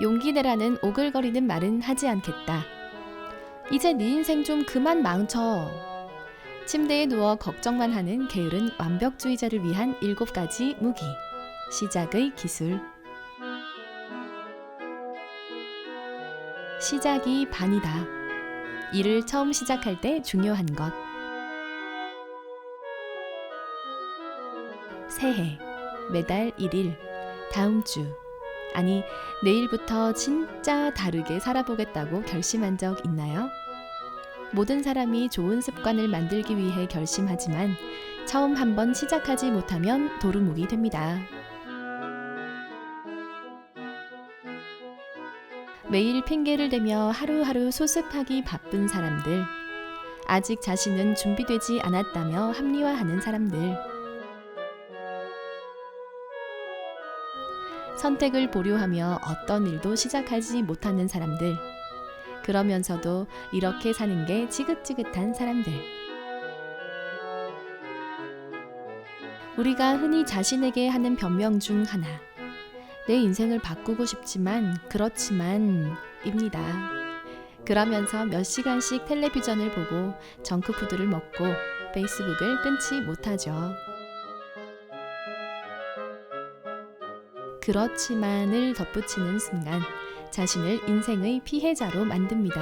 용기 내라는 오글거리는 말은 하지 않겠다. 이제 네 인생 좀 그만 망쳐. 침대에 누워 걱정만 하는 게으른 완벽주의자를 위한 일곱 가지 무기. 시작의 기술. 시작이 반이다. 일을 처음 시작할 때 중요한 것. 새해, 매달 1일, 다음 주. 아니, 내일부터 진짜 다르게 살아보겠다고 결심한 적 있나요? 모든 사람이 좋은 습관을 만들기 위해 결심하지만 처음 한번 시작하지 못하면 도루묵이 됩니다. 매일 핑계를 대며 하루하루 수습하기 바쁜 사람들. 아직 자신은 준비되지 않았다며 합리화하는 사람들. 선택을 보류하며 어떤 일도 시작하지 못하는 사람들. 그러면서도 이렇게 사는 게 지긋지긋한 사람들. 우리가 흔히 자신에게 하는 변명 중 하나. 내 인생을 바꾸고 싶지만 그렇지만 입니다. 그러면서 몇 시간씩 텔레비전을 보고 정크푸드를 먹고 페이스북을 끊지 못하죠. 그렇지만을 덧붙이는 순간 자신을 인생의 피해자로 만듭니다.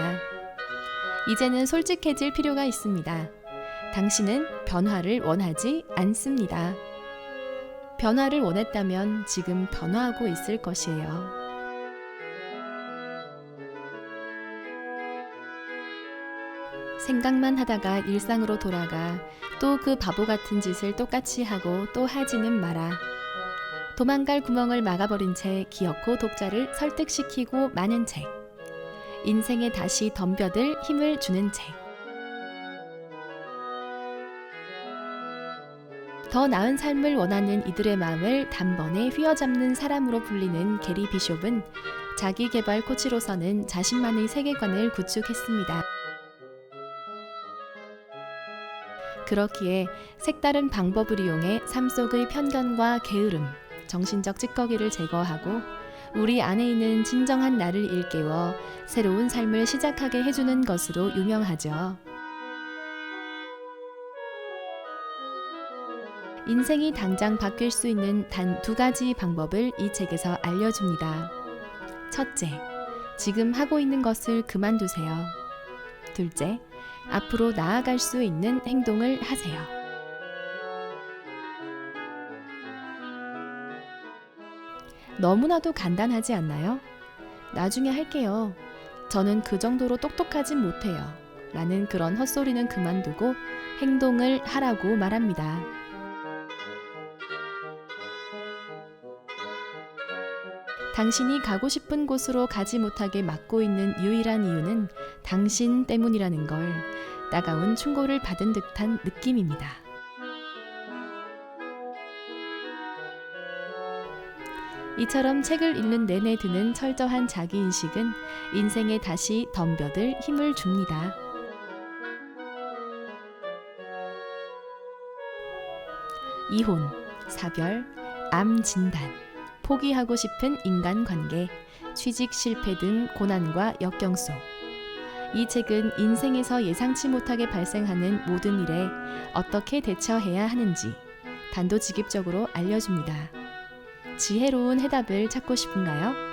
이제는 솔직해질 필요가 있습니다. 당신은 변화를 원하지 않습니다. 변화를 원했다면 지금 변화하고 있을 것이에요. 생각만 하다가 일상으로 돌아가 또 그 바보 같은 짓을 똑같이 하고 또 하지는 마라. 도망갈 구멍을 막아버린 채 기어코 독자를 설득시키고 마는 책. 인생에 다시 덤벼들 힘을 주는 책. 더 나은 삶을 원하는 이들의 마음을 단번에 휘어잡는 사람으로 불리는 게리 비숍은 자기 개발 코치로서는 자신만의 세계관을 구축했습니다. 그렇기에 색다른 방법을 이용해 삶 속의 편견과 게으름, 정신적 찌꺼기를 제거하고 우리 안에 있는 진정한 나를 일깨워 새로운 삶을 시작하게 해주는 것으로 유명하죠. 인생이 당장 바뀔 수 있는 단 두 가지 방법을 이 책에서 알려줍니다. 첫째, 지금 하고 있는 것을 그만두세요. 둘째, 앞으로 나아갈 수 있는 행동을 하세요. 너무나도 간단하지 않나요? 나중에 할게요. 저는 그 정도로 똑똑하진 못해요. 라는 그런 헛소리는 그만두고 행동을 하라고 말합니다. 당신이 가고 싶은 곳으로 가지 못하게 막고 있는 유일한 이유는 당신 때문이라는 걸 따가운 충고를 받은 듯한 느낌입니다. 이처럼 책을 읽는 내내 드는 철저한 자기인식은 인생에 다시 덤벼들 힘을 줍니다. 이혼, 사별, 암 진단, 포기하고 싶은 인간관계, 취직 실패 등 고난과 역경 속. 이 책은 인생에서 예상치 못하게 발생하는 모든 일에 어떻게 대처해야 하는지 단도직입적으로 알려줍니다. 지혜로운 해답을 찾고 싶은가요?